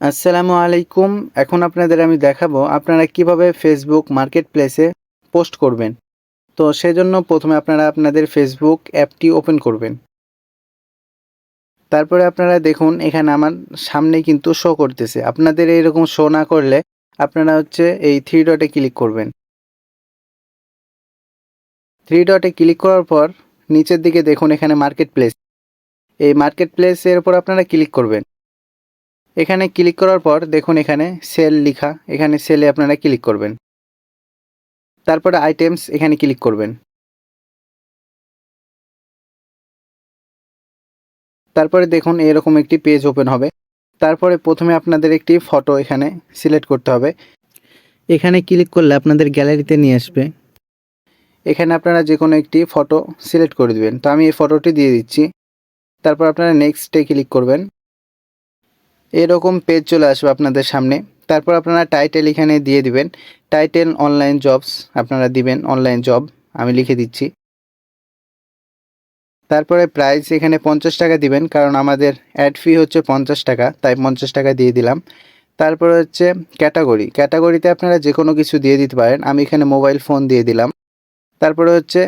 আসসালামু আলাইকুম। এখন আপনাদের আমি দেখাবো আপনারা কীভাবে ফেসবুক মার্কেট প্লেসে পোস্ট করবেন। তো সেজন্য প্রথমে আপনারা আপনাদের ফেসবুক অ্যাপটি ওপেন করবেন। তারপরে আপনারা দেখুন, এখানে আমার সামনে কিন্তু শো করতেছে। আপনাদের এরকম শো না করলে আপনারা হচ্ছে এই থ্রি ডটে ক্লিক করবেন। থ্রি ডটে ক্লিক করার পর নিচের দিকে দেখুন, এখানে মার্কেট প্লেস এই মার্কেট প্লেসের উপর আপনারা ক্লিক করবেন। এখানে ক্লিক করার পর দেখুন এখানে সেল লিখা। এখানে সেলে আপনারা ক্লিক করবেন। তারপরে আইটেমস এখানে ক্লিক করবেন। তারপরে দেখুন এরকম একটি পেজ ওপেন হবে। তারপরে প্রথমে আপনাদের একটি ফটো এখানে সিলেক্ট করতে হবে। এখানে ক্লিক করলে আপনাদের গ্যালারিতে নিয়ে আসবে। এখানে আপনারা যে কোনো একটি ফটো সিলেক্ট করে দিবেন। তো আমি এই ফটোটি দিয়ে দিচ্ছি। তারপর আপনারা নেক্সটে ক্লিক করবেন। এরকম পেজ চলে আসবে আপনাদের সামনে। তারপর আপনারা টাইটেল এখানে দিয়ে দিবেন। টাইটেল অনলাইন জবস আপনারা দিবেন অনলাইন জব আমি লিখে দিচ্ছি। তারপরে প্রাইস এখানে পঞ্চাশ টাকা দিবেন, কারণ আমাদের অ্যাড ফি হচ্ছে পঞ্চাশ টাকা, তাই পঞ্চাশ টাকা দিয়ে দিলাম। তারপরে হচ্ছে ক্যাটাগরি ক্যাটাগরিতে আপনারা যে কোনো কিছু দিয়ে দিতে পারেন। আমি এখানে মোবাইল ফোন দিয়ে দিলাম। তারপরে হচ্ছে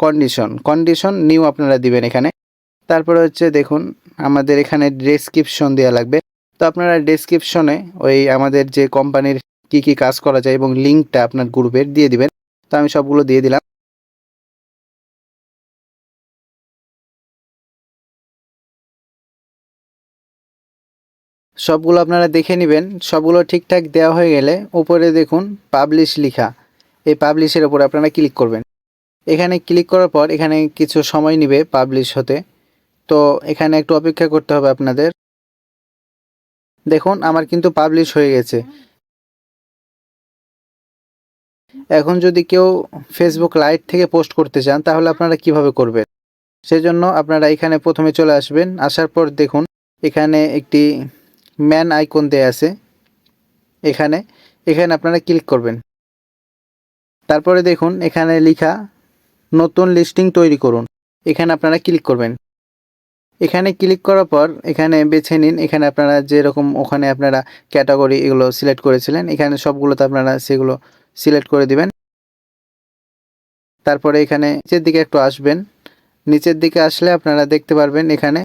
কন্ডিশন কন্ডিশন নিউ আপনারা দিবেন এখানে। তারপরে হচ্ছে দেখুন, আমাদের এখানে ডেসক্রিপশন দেওয়া লাগবে। তো আপনারা ডেসক্রিপশনে ওই আমাদের যে কোম্পানির কি কি কাজ করা যায় এবং লিঙ্কটা আপনার গ্রুপের দিয়ে দিবেন। তো আমি সবগুলো দিয়ে দিলাম। সবগুলো আপনারা দেখে নেবেন। সবগুলো ঠিকঠাক দেওয়া হয়ে গেলে উপরে দেখুন পাবলিশ লিখা। এই পাবলিশের উপর আপনারা ক্লিক করবেন। এখানে ক্লিক করার পর এখানে কিছু সময় নেবে পাবলিশ হতে। তো এখানে একটু অপেক্ষা করতে হবে আপনাদের। দেখুন, আমার কিন্তু পাবলিশ হয়ে গেছে। এখন যদি কেউ ফেসবুক লাইট থেকে পোস্ট করতে চান, তাহলে আপনারা কীভাবে করবেন? সেজন্য আপনারা এখানে প্রথমে চলে আসবেন। আসার পর দেখুন, এখানে একটি ম্যান আইকন দেয়া আছে। এখানে এখানে আপনারা ক্লিক করবেন। তারপরে দেখুন, এখানে লেখা নতুন লিস্টিং তৈরি করুন। এখানে আপনারা ক্লিক করবেন। এখানে ক্লিক করার পর এখানে বেছে নিন। এখানে আপনারা যেরকম ওখানে আপনারা ক্যাটাগরি এগুলো সিলেক্ট করেছিলেন, এখানে সবগুলোতে আপনারা সেগুলো সিলেক্ট করে দিবেন। তারপরে এখানে নিচের দিকে একটু আসবেন। নিচের দিকে আসলে আপনারা দেখতে পারবেন এখানে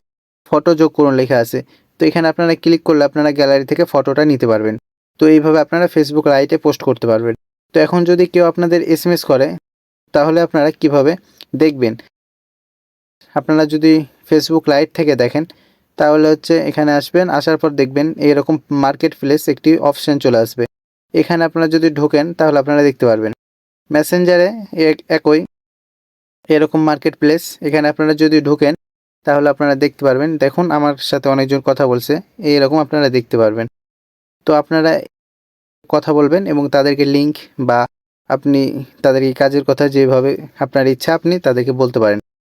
ফটো যোগ করুন লেখা আছে। তো এখানে আপনারা ক্লিক করলে আপনারা গ্যালারি থেকে ফটোটা নিতে পারবেন। তো এইভাবে আপনারা ফেসবুক লাইটে পোস্ট করতে পারবেন। তো এখন যদি কেউ আপনাদের এসএমএস করে, তাহলে আপনারা কীভাবে দেখবেন? আপনারা যদি ফেসবুক লাইট থেকে দেখেন, তাহলে হচ্ছে এখানে আসবেন, আসার পর দেখবেন এরকম মার্কেট প্লেস একটি অপশন চলে আসবে। এখানে আপনারা যদি ঢোকেন, তাহলে আপনারা দেখতে পারবেন। মেসেঞ্জারে একই এরকম মার্কেট প্লেস এখানে আপনারা যদি ঢোকেন, তাহলে আপনারা দেখতে পারবেন। দেখুন, আমার সাথে অনেকজন কথা বলছে, এইরকম আপনারা দেখতে পারবেন। তো আপনারা কথা বলবেন এবং তাদেরকে লিংক বা আপনি তাদেরকে কাজের কথা যেভাবে আপনার ইচ্ছা, আপনি তাদেরকে বলতে পারেন।